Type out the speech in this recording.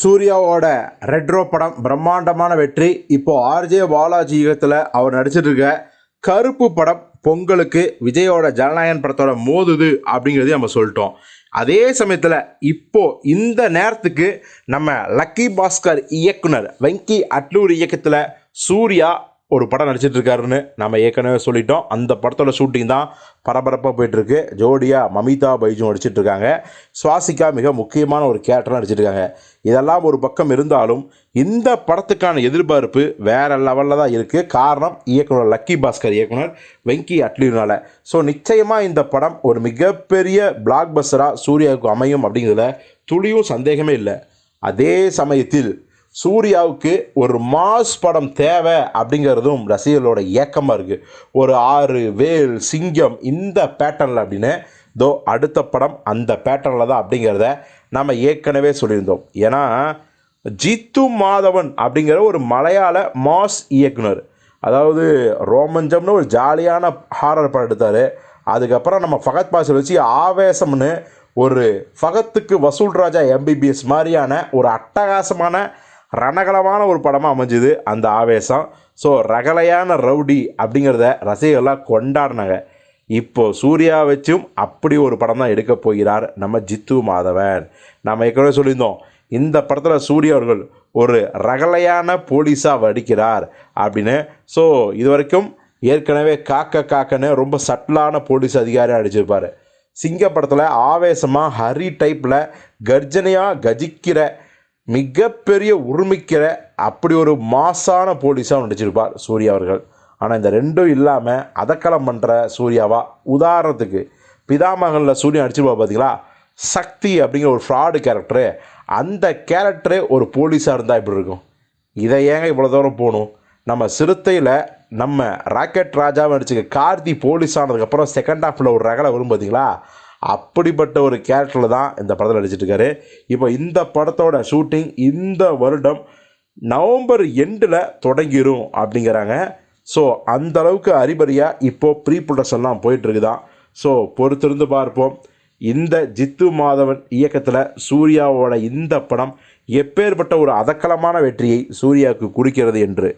சூர்யாவோட ரெட்ரோ படம் பிரம்மாண்டமான வெற்றி. இப்போ ஆர்ஜே பாலாஜி யுகத்தில் அவர் நடிச்சிட்டு இருக்க கருப்பு படம் பொங்கலுக்கு விஜயோட ஜனநாயகன் படத்தோட மோதுது அப்படிங்கிறதையும் நம்ம சொல்லிட்டோம். அதே சமயத்தில் இப்போ இந்த நேரத்துக்கு நம்ம லக்கி பாஸ்கர் இயக்குனர் வெங்கி அட்லூர் இயக்கத்தில் சூர்யா ஒரு படம் நடிச்சிட்டு இருக்காருன்னு நம்ம ஏற்கனவே சொல்லிட்டோம். அந்த படத்தோட ஷூட்டிங் தான் பரபரப்பாக போயிட்டுருக்கு ஜோடியாக மமிதா பைஜும் நடிச்சிட்டு இருக்காங்க சுவாசிகா மிக முக்கியமான ஒரு கேரக்டராக நடிச்சிட்டு இருக்காங்க இதெல்லாம் ஒரு பக்கம் இருந்தாலும் இந்த படத்துக்கான எதிர்பார்ப்பு வேறு லெவலில் தான் இருக்குது காரணம் இயக்குனர் லக்கி பாஸ்கர் இயக்குனர் வெங்கி அட்லினால. ஸோ நிச்சயமாக இந்த படம் ஒரு மிகப்பெரிய பிளாக் பஸ்டராக சூர்யாவுக்கு அமையும் அப்படிங்கிறதுல துளியும் சந்தேகமே இல்லை. அதே சமயத்தில் சூர்யாவுக்கு ஒரு மாஸ் படம் தேவை அப்படிங்கிறதும் ரசிகர்களோட ஏக்கமாக இருக்குது ஒரு ஆறு வேல் சிங்கம் இந்த பேட்டர்னில் அப்படின்னு தோ அடுத்த படம் அந்த பேட்டர்னில் தான் அப்படிங்கிறத நம்ம ஏற்கனவே சொல்லியிருந்தோம். ஏன்னா ஜித்து மாதவன் அப்படிங்கிற ஒரு மலையாள மாஸ் இயக்குனர். அதாவது ரோமஞ்சம்னு ஒரு ஜாலியான ஹாரர் படம் எடுத்தார். அதுக்கப்புறம் நம்ம ஃபகத் பாசல் வச்சு ஆவேசம்னு ஒரு ஃபகத்துக்கு வசூல் ராஜா எம்பிபிஎஸ் மாதிரியான ஒரு அட்டகாசமான ரணகலமான ஒரு படமாக அமைஞ்சுது அந்த ஆவேசம். ஸோ ரகலையான ரவுடி அப்படிங்கிறத ரசிகர்களாக கொண்டாடினாங்க. இப்போ சூர்யா வச்சும் அப்படி ஒரு படம் தான் எடுக்க போகிறார் நம்ம ஜித்து மாதவன். நம்ம ஏற்கனவே சொல்லியிருந்தோம் இந்த படத்தில் சூர்யா அவர்கள் ஒரு ரகலையான போலீஸாக வடிக்கிறார் அப்படின்னு. ஸோ இது வரைக்கும் ஏற்கனவே காக்க காக்கன்னு ரொம்ப சட்டிலான போலீஸ் அதிகாரியாக அடிச்சிருப்பார் சிங்க படத்தில் ஆவேசமாக ஹரி டைப்பில் கர்ஜனையாக கஜிக்கிற மிகப்பெரிய உரிமைக்கிற அப்படி ஒரு மாசான போலீஸாக நடிச்சிருப்பார் சூர்யா அவர்கள். ஆனால் இந்த ரெண்டும் இல்லாமல் அதக்கலம் பண்ணுற சூர்யாவா? உதாரணத்துக்கு பிதாமகனில் சூர்யா நடிச்சிருப்பா பார்த்தீங்களா சக்தி அப்படிங்கிற ஒரு ஃப்ராடு கேரக்டரு அந்த கேரக்டரே ஒரு போலீஸாக இருந்தால் இப்படி இருக்கும்? இதை ஏங்க இவ்வளோ தூரம் போகணும்? நம்ம சிறுத்தையில் நம்ம ராக்கெட் ராஜாவை நடிச்சுக்க கார்த்தி போலீஸ் ஆனதுக்கப்புறம் செகண்ட் ஹாஃபில் ஒரு ரகலை வரும் பார்த்தீங்களா அப்படிப்பட்ட ஒரு கேரக்டரில் தான் இந்த படத்தில் நடிச்சிட்ருக்காரு இப்போ இந்த படத்தோட ஷூட்டிங் இந்த வருடம் நவம்பர் எண்டில் தொடங்கிரும் அப்படிங்கிறாங்க. ஸோ அந்த அளவுக்கு அறிபறியாக இப்போது ப்ரீ ப்ரொடக்ஷன்லாம் போயிட்டுருக்குதான் ஸோ பொறுத்திருந்து பார்ப்போம். இந்த ஜித்து மாதவன் இயக்கத்தில் சூர்யாவோட இந்த படம் எப்பேற்பட்ட ஒரு அதக்கலமான வெற்றியை சூர்யாவுக்கு கொடுக்கிறது என்று.